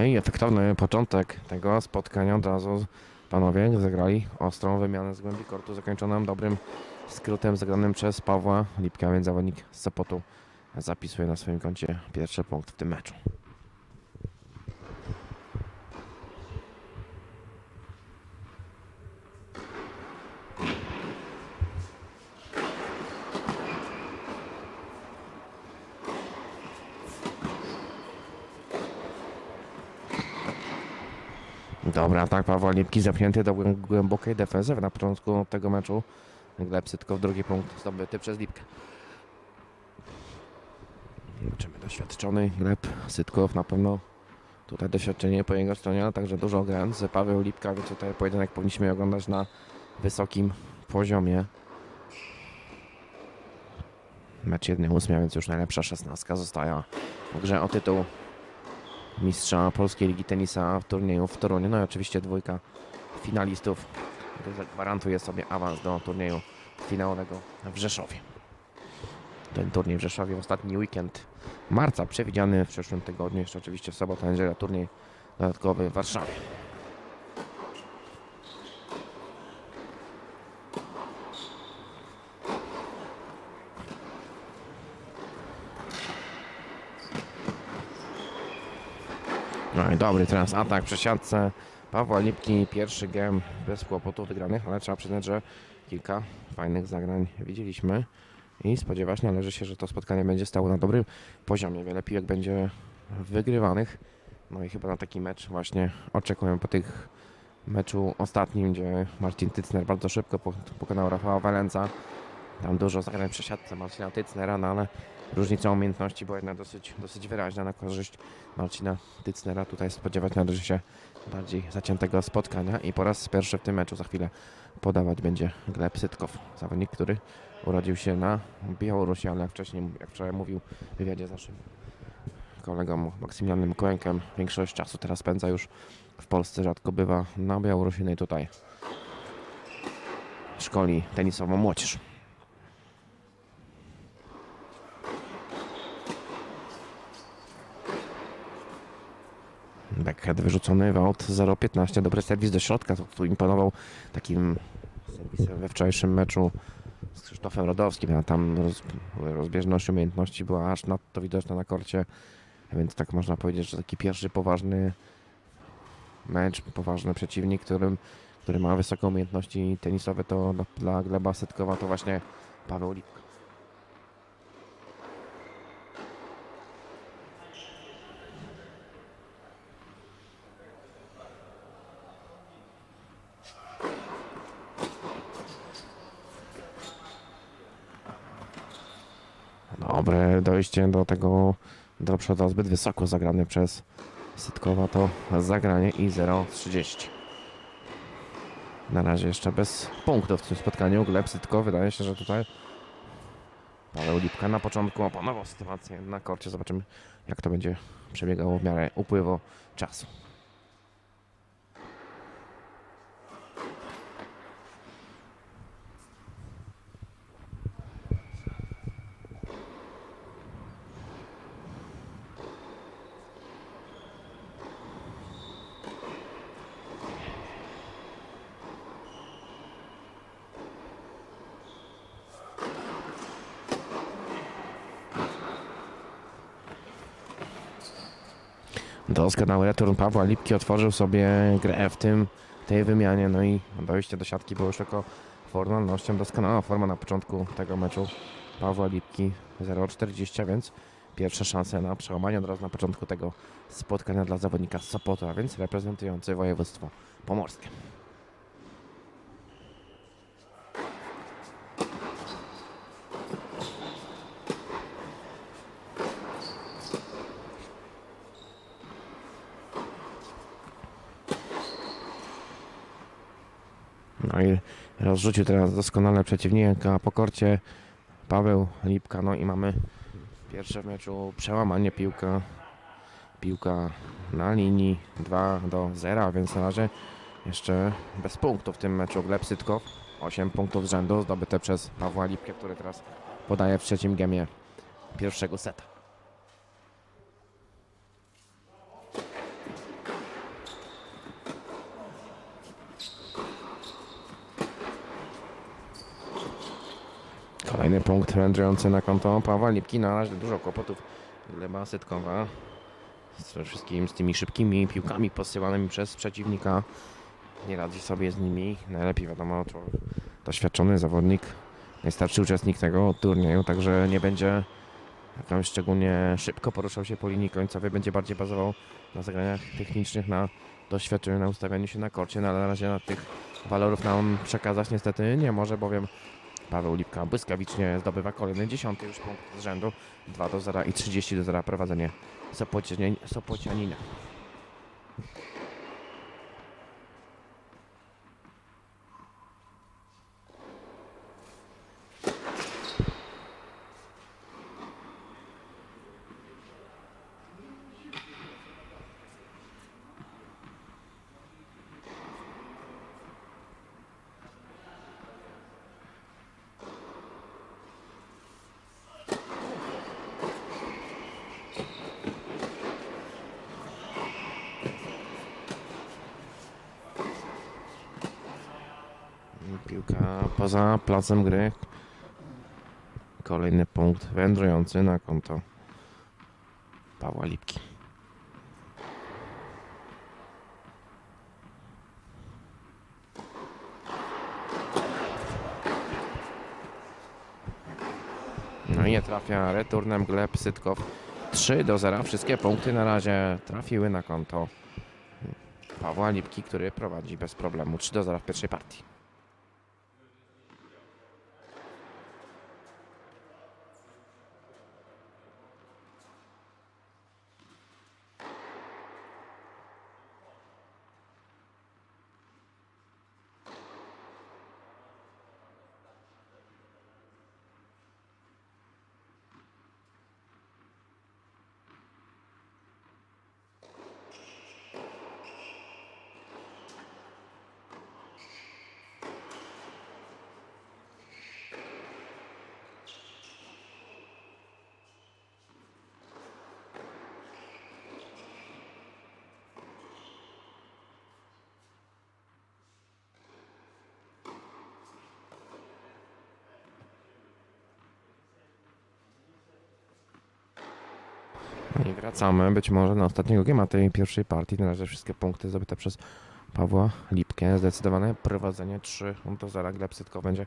No i efektowny początek tego spotkania od razu panowie zagrali ostrą wymianę z głębi kortu zakończoną dobrym skrótem zagranym przez Pawła Lipka, więc zawodnik z Sopotu zapisuje na swoim koncie pierwszy punkt w tym meczu. Dobra, tak, Paweł Lipki zapchnięty do głę- głębokiej defensywy na początku tego meczu. Gleb Sytkow, drugi punkt zdobyty przez Lipkę. Zobaczymy, doświadczony Gleb Sytkow na pewno tutaj doświadczenie po jego stronie, ale także dużo grając. Paweł Lipka, więc tutaj pojedynek powinniśmy oglądać na wysokim poziomie. Mecz 1-8, więc już najlepsza szesnastka zostaje w grze o tytuł mistrza Polskiej Ligi Tenisa w turnieju w Toruniu. No i oczywiście dwójka finalistów, który zagwarantuje sobie awans do turnieju finałowego w Rzeszowie. Ten turniej w Rzeszowie w ostatni weekend marca przewidziany w przyszłym tygodniu, jeszcze oczywiście w sobotę niedziela turniej dodatkowy w Warszawie. Dobry teraz atak przy siatce Pawła Lipki, pierwszy gem bez kłopotów wygranych, ale trzeba przyznać, że kilka fajnych zagrań widzieliśmy i spodziewać należy się, że to spotkanie będzie stało na dobrym poziomie. Wiele piłek będzie wygrywanych. No i chyba na taki mecz właśnie oczekujemy po tych meczu ostatnim, gdzie Marcin Tycner bardzo szybko po- pokonał Rafała Walenca. Tam dużo zagrań przy siatce Marcina Tycnera, no ale różnica umiejętności była jednak dosyć, dosyć wyraźna na korzyść Marcina Tycnera. Tutaj spodziewać należy się bardziej zaciętego spotkania i po raz pierwszy w tym meczu za chwilę podawać będzie Gleb Sytkow, zawodnik, który urodził się na Białorusi, ale jak wcześniej, jak wczoraj mówił w wywiadzie z naszym kolegą Maksymilianem Kołękiem, większość czasu teraz spędza już w Polsce, rzadko bywa na Białorusi, no i tutaj szkoli tenisową młodzież. Backhand wyrzucony, Wout 0-15, dobry serwis do środka, to tu imponował takim serwisem we wczorajszym meczu z Krzysztofem Rodowskim, a tam roz, rozbieżność umiejętności była aż nadto widoczna na korcie, więc tak można powiedzieć, że taki pierwszy poważny mecz, poważny przeciwnik, którym, który ma wysokie umiejętności tenisowe, to dla, dla Gleba Setkowa to właśnie Paweł Lipko. Dobre dojście do tego dropshota zbyt wysoko zagrany przez Sytkowa to zagranie i 0-30. Na razie jeszcze bez punktów w tym spotkaniu. Gleb Sytko wydaje się, że tutaj Paweł Lipka na początku opanował sytuację na korcie. Zobaczymy jak to będzie przebiegało w miarę upływu czasu. Doskonały return Pawła Lipki otworzył sobie grę w tym, tej wymianie, no i dojście do siatki było już tylko formalnością. Doskonała forma na początku tego meczu Pawła Lipki 0,40, więc pierwsze szanse na przełamanie od razu na początku tego spotkania dla zawodnika Sopotu, a więc reprezentujący województwo pomorskie. No i rozrzucił teraz doskonale przeciwnika po korcie Paweł Lipka. No i mamy pierwsze w meczu przełamanie piłka. Piłka na linii 2 do 0, więc na razie jeszcze bez punktów w tym meczu Gleb Sytkow. 8 punktów z rzędu zdobyte przez Pawła Lipkę, który teraz podaje w trzecim gemie pierwszego seta. Kolejny punkt wędrujący na konto Pawła Lipki. Na razie dużo kłopotów gleba Sytkowa. Przede wszystkim z tymi szybkimi piłkami posyłanymi przez przeciwnika. Nie radzi sobie z nimi. Najlepiej wiadomo, to doświadczony zawodnik, najstarszy uczestnik tego turnieju, także nie będzie jakąś szczególnie szybko poruszał się po linii końcowej, będzie bardziej bazował na zagraniach technicznych, na doświadczeniu, na ustawianiu się na korcie, no ale na razie na tych walorów nam przekazać niestety nie może, bowiem Paweł Lipka błyskawicznie zdobywa kolejny dziesiąty już punkt z rzędu 2 do 0 i 30 do 0 prowadzenie Sopocianin- Sopocianina. Piłka poza placem gry. Kolejny punkt wędrujący na konto Pawła Lipki. No i nie trafia returnem Gleb Sytkow 3 do 0. Wszystkie punkty na razie trafiły na konto Pawła Lipki, który prowadzi bez problemu 3 do 0 w pierwszej partii. I wracamy być może na ostatniego gema tej pierwszej partii. Na razie wszystkie punkty zdobyte przez Pawła Lipkę. Zdecydowane prowadzenie 3 do 0. Gleb Sytko będzie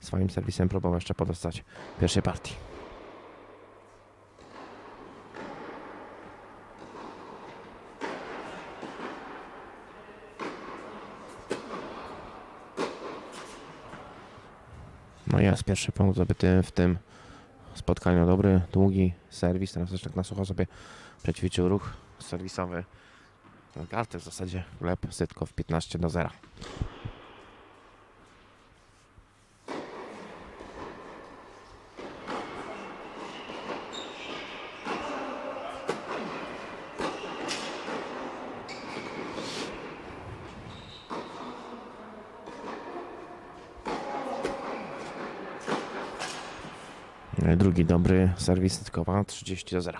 swoim serwisem próbował jeszcze podostać pierwszej partii. No jest pierwszy punkt zdobyty w tym spotkaniu. Dobry, długi serwis. Teraz też tak na sucho sobie przećwiczył ruch serwisowy. Karty w zasadzie Gleb Sytkow 15 do 0. Drugi dobry serwis Sytkowa 30 do 0.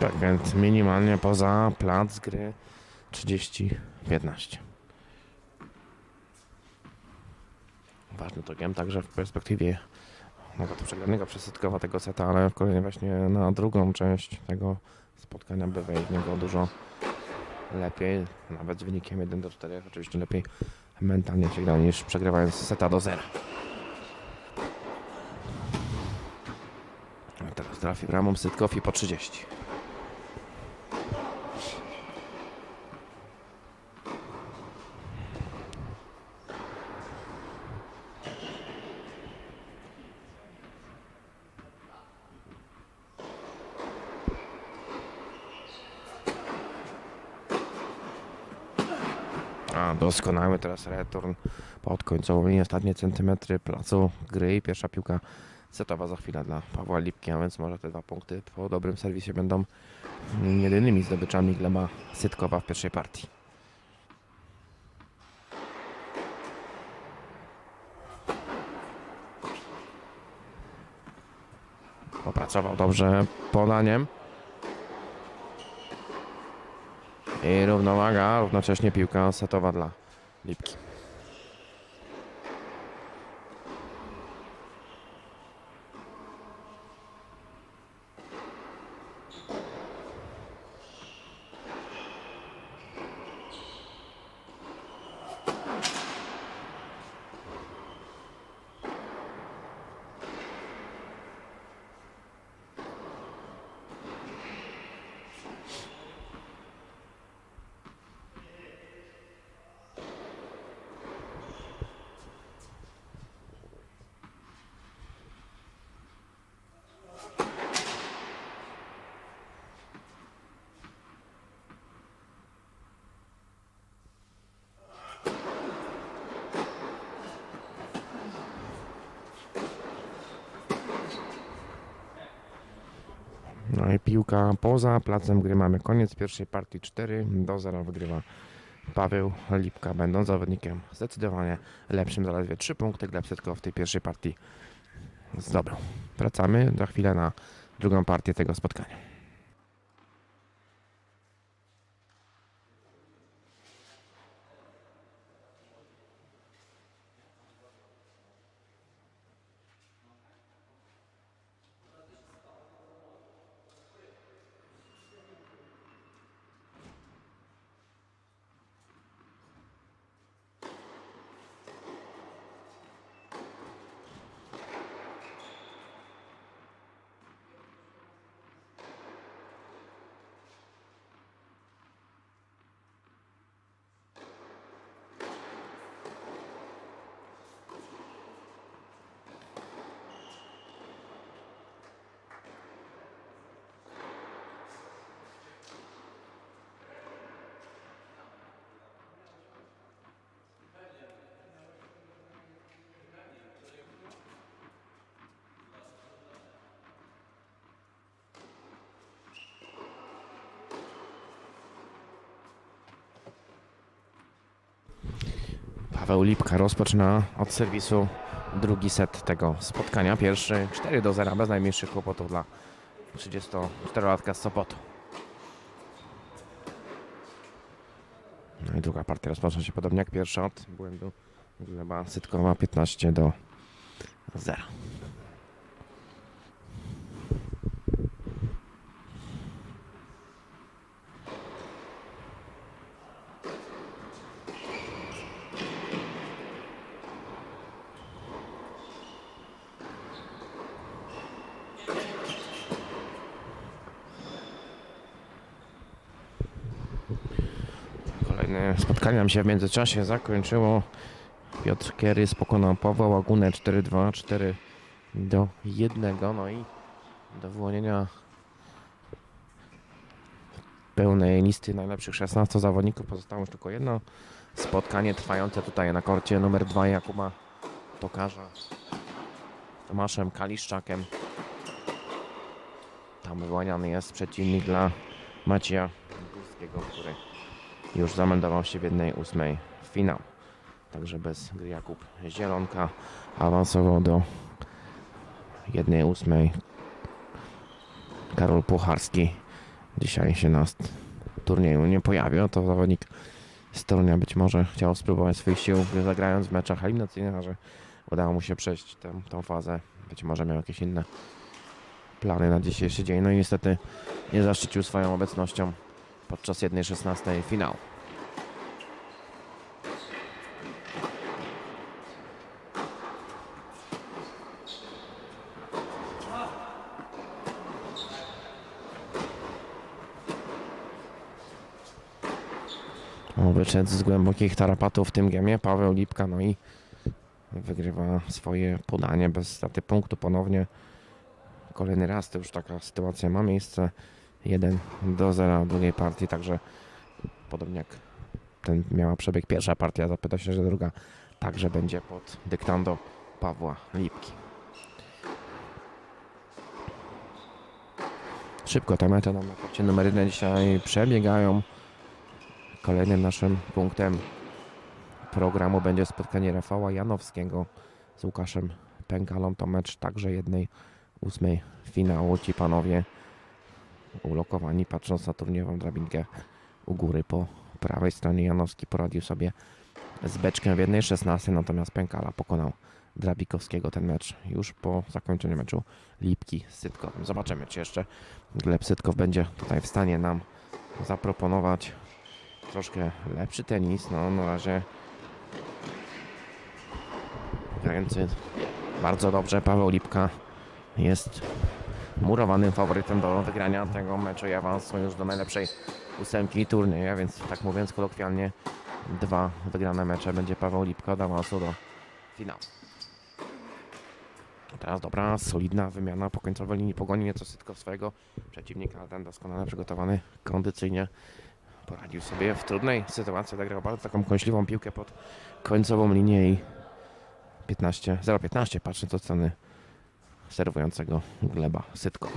Tak minimalnie poza plac gry 30-15. Ważny to game także w perspektywie nawet przegranego przesytkowa tego seta, ale w kolejnej właśnie na drugą część tego spotkania by w niego dużo lepiej, nawet z wynikiem 1 do 4, oczywiście lepiej mentalnie się gra niż przegrywając seta do 0. Teraz trafi bramą Sytkow po 30. Doskonały teraz return pod końcową linię, ostatnie centymetry placu gry i pierwsza piłka setowa za chwilę dla Pawła Lipki, a więc może te dwa punkty po dobrym serwisie będą jedynymi zdobyczami Gleba Sytkowa w pierwszej partii. Popracował dobrze podaniem. I równowaga, równocześnie piłka setowa dla Lipki. Piłka poza placem gry. Mamy koniec pierwszej partii 4 do 0 wygrywa Paweł Lipka, będąc zawodnikiem zdecydowanie lepszym, zaledwie 3 punkty Gleb Sytkow w tej pierwszej partii zdobył. Wracamy za chwilę na drugą partię tego spotkania. Paweł Lipka rozpoczyna od serwisu drugi set tego spotkania. Pierwszy 4 do 0 bez najmniejszych kłopotów dla 34-latka z Sopotu. No i druga partia rozpoczyna się podobnie jak pierwsza od błędu Gleba Sytkowa 15 do 0. spotkanie nam się w międzyczasie zakończyło. Piotr Kierys pokonał Pawła Łagunę 4-2, 4 do 1. No i do wyłonienia pełnej listy najlepszych 16 zawodników pozostało już tylko jedno spotkanie trwające tutaj na korcie numer 2 Jakuba Tokarza z Tomaszem Kaliszczakiem. Tam wyłaniany jest przeciwnik dla Macieja Górskiego, który już zameldował się w jednej ósmej finał. Także bez gry Jakub Zielonka awansował do jednej ósmej. Karol Pucharski dzisiaj się na turnieju nie pojawił. To zawodnik z Torunia być może chciał spróbować swoich sił zagrając w meczach eliminacyjnych, a że udało mu się przejść tę, fazę. Być może miał jakieś inne plany na dzisiejszy dzień. No i niestety nie zaszczycił swoją obecnością podczas jednej 16 finału. Wyszedł z głębokich tarapatów w tym gemie Paweł Lipka, no i wygrywa swoje podanie bez straty punktu ponownie. Kolejny raz to już taka sytuacja ma miejsce. 1 do 0 w drugiej partii, także podobnie jak ten miała przebieg pierwsza partia, zapyta się, że druga także będzie pod dyktando Pawła Lipki. Szybko te mecze na karcie numer 1 dzisiaj przebiegają. Kolejnym naszym punktem programu będzie spotkanie Rafała Janowskiego z Łukaszem Pękalą. To mecz także jednej ósmej finału. Ci panowie ulokowani patrząc na turniejową drabinkę u góry po prawej stronie. Janowski poradził sobie z beczkiem w jednej 16, natomiast Pękala pokonał Drabikowskiego ten mecz już po zakończeniu meczu Lipki z Sytkowem. Zobaczymy, czy jeszcze Gleb Sytkow będzie tutaj w stanie nam zaproponować troszkę lepszy tenis. No na razie grający bardzo dobrze. Paweł Lipka jest murowanym faworytem do wygrania tego meczu. I awansu już do najlepszej ósemki turnieju, więc tak mówiąc kolokwialnie dwa wygrane mecze. Będzie Paweł Lipka od awansu do finału. Teraz dobra, solidna wymiana po końcowej linii pogoni nieco sytko swojego przeciwnika, ale ten doskonale przygotowany kondycyjnie poradził sobie w trudnej sytuacji, zagrał bardzo taką kąśliwą piłkę pod końcową linię i 15, 0-15 patrząc od strony serwującego Gleba Sytkowa.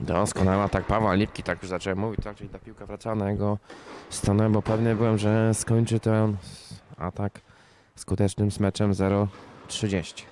Doskonała tak Pawła Lipki, tak już zacząłem mówić, tak, czyli ta piłka wracała na jego stronę, bo pewny byłem, że skończy ten atak skutecznym smeczem 0-30.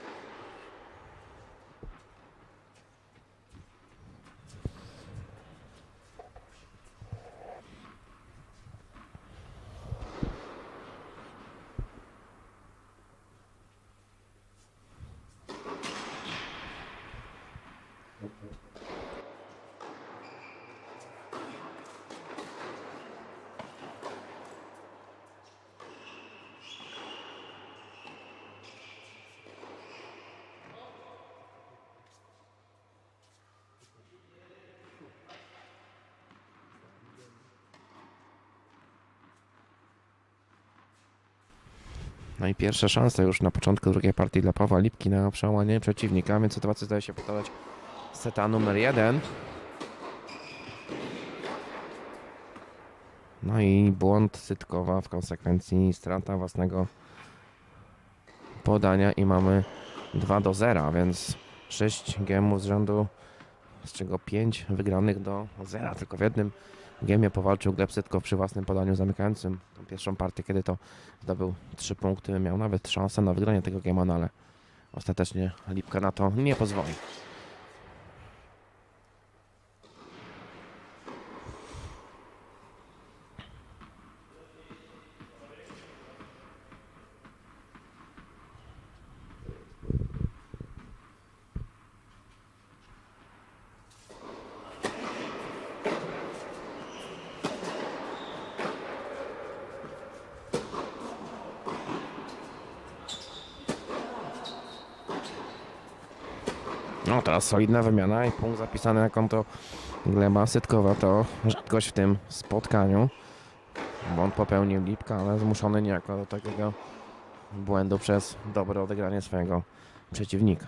No i pierwsze szanse już na początku drugiej partii dla Pawła Lipki na przełamanie przeciwnika, więc sytuacja zdaje się powtarzać seta numer jeden. No i błąd Sytkowa w konsekwencji strata własnego podania i mamy 2 do 0, więc 6 gemów z rzędu, z czego 5 wygranych do 0. Tylko w jednym gemie powalczył Gleb Sytkow przy własnym podaniu zamykającym tą pierwszą partię, kiedy to zdobył 3 punkty, miał nawet szansę na wygranie tego gema, no ale ostatecznie Lipka na to nie pozwoli. Solidna wymiana i punkt zapisany na konto Gleba Sytkowa to rzadkość w tym spotkaniu. Błąd popełnił Lipka, ale zmuszony niejako do takiego błędu przez dobre odegranie swojego przeciwnika.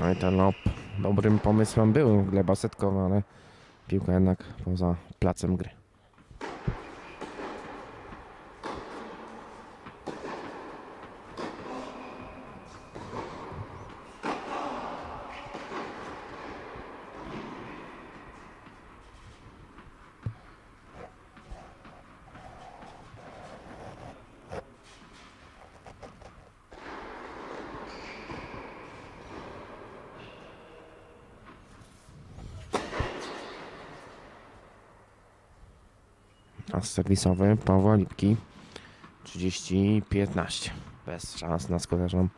No i ten lob dobrym pomysłem był Gleba Sytkowa, ale piłka jednak poza placem gry. A serwisowy Pawła Lipki 30-15. Bez szans na skuteczną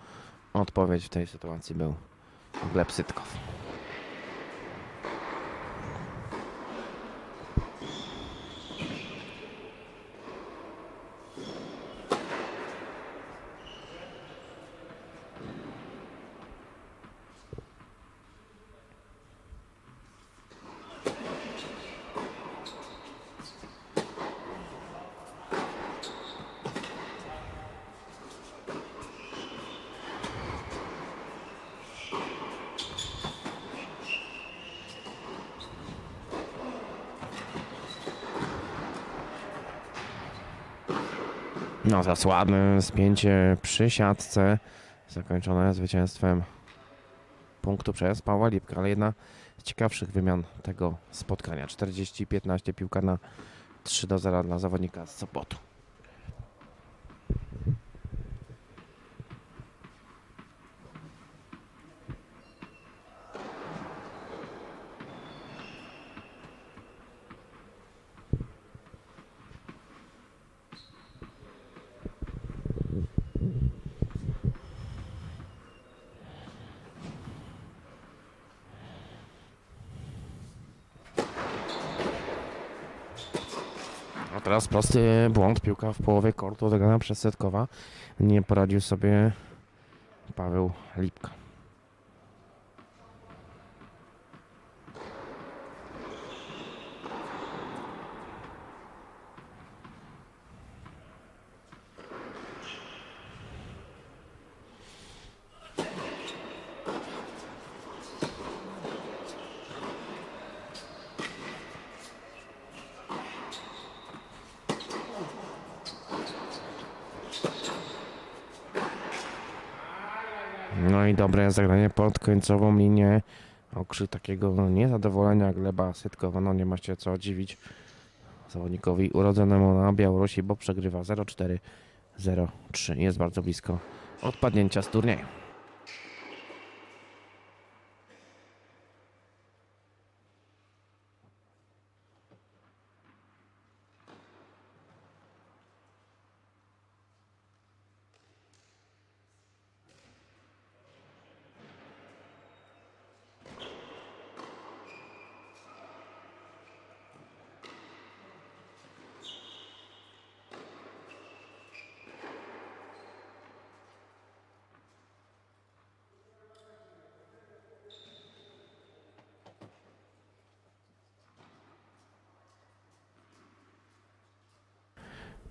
odpowiedź w tej sytuacji był Gleb Sytkow. No, teraz ładne spięcie przy siatce, zakończone zwycięstwem punktu przez Pawła Lipka, ale jedna z ciekawszych wymian tego spotkania. 40-15 piłka na 3 do 0 dla zawodnika z Sopotu. A teraz prosty błąd, piłka w połowie kortu odegrana przez Setkowa. Nie poradził sobie Paweł Lipka. No i dobre zagranie pod końcową linię. Okrzyk takiego niezadowolenia Gleba Sytkowa. No nie ma się co dziwić zawodnikowi urodzonemu na Białorusi, bo przegrywa 0-4, 0-3. Jest bardzo blisko odpadnięcia z turnieju.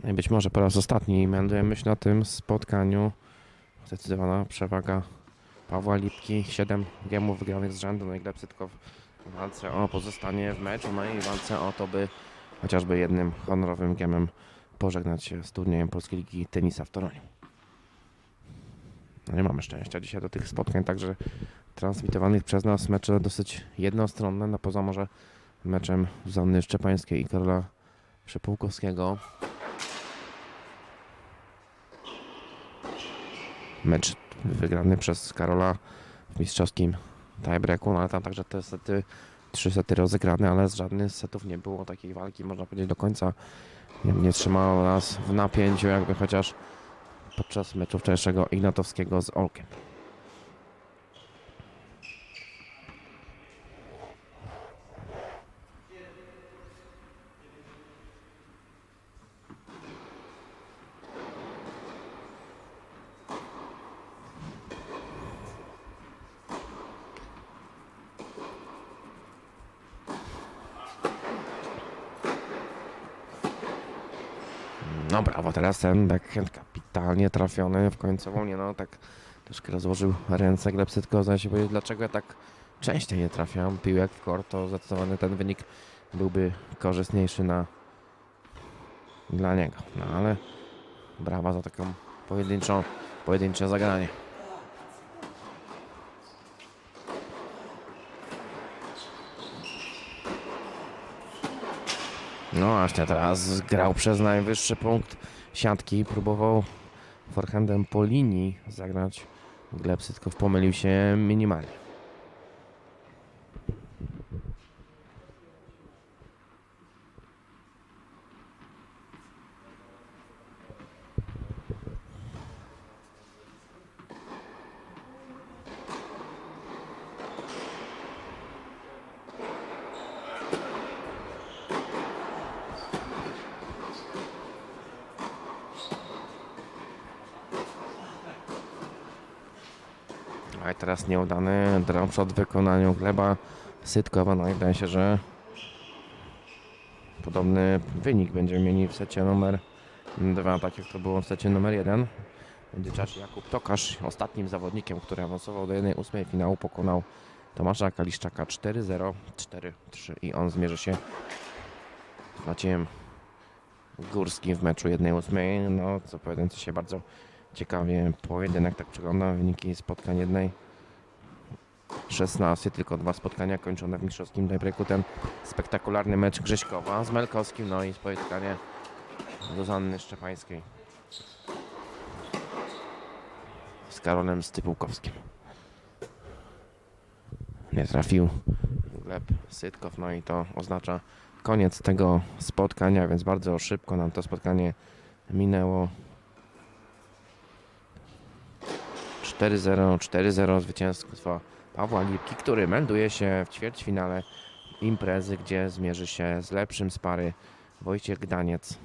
Być może po raz ostatni meldujemy się na tym spotkaniu. Zdecydowana przewaga Pawła Lipki. 7 gemów wygranych z rzędu. No i w walce o pozostanie w meczu. No i walce o to, by chociażby jednym honorowym gemem pożegnać się z turniejem Polskiej Ligi Tenisa w Toruniu. No nie mamy szczęścia dzisiaj do tych spotkań, także transmitowanych przez nas mecze dosyć jednostronne, no poza może meczem Zuzanny Szczepańskiej i Karola Przepółkowskiego. Mecz wygrany przez Karola w mistrzowskim tiebreaku, no ale tam także te sety, trzy sety rozegrane, ale z żadnych setów nie było takiej walki, można powiedzieć do końca. Nie, nie trzymało nas w napięciu, jakby chociaż podczas meczu wczorajszego Ignatowskiego z Olkiem. No brawo, teraz ten backhand kapitalnie trafiony w końcową, nie no, tak troszkę rozłożył ręce Glepsytko, zaś się powiedzieć, dlaczego ja tak częściej nie trafiam piłek w kort, to zdecydowanie ten wynik byłby korzystniejszy na dla niego, no ale brawa za taką pojedynczą, pojedyncze zagranie. No właśnie teraz grał przez najwyższy punkt siatki, próbował forehandem po linii zagrać. Gleb Sytkow pomylił się minimalnie. A i teraz nieudany dropshot w wykonaniu Gleba Sytkowa. No i wydaje się, że podobny wynik będziemy mieli w secie numer dwa, tak jak to było w secie numer jeden. Będzie czas Jakub Tokarz, ostatnim zawodnikiem, który awansował do 1-8 finału, pokonał Tomasza Kaliszczaka 4-0, 4-3 i on zmierzy się z Maciejem Górskim w meczu 1-8. No, co powiadający się bardzo ciekawie pojedynek tak przegląda. Wyniki spotkań jednej 16, tylko dwa spotkania kończone w mistrzowskim tiebreaku. Ten spektakularny mecz Grześkowa z Melkowskim, no i spotkanie Zuzanny Szczepańskiej z Karolem Stypułkowskim. Nie trafił Gleb Sytkow, no i to oznacza koniec tego spotkania, więc bardzo szybko nam to spotkanie minęło. 4-0, 4-0 zwycięstwo Pawła Lipki, który melduje się w ćwierćfinale imprezy, gdzie zmierzy się z lepszym z pary Wojciech Gdaniec.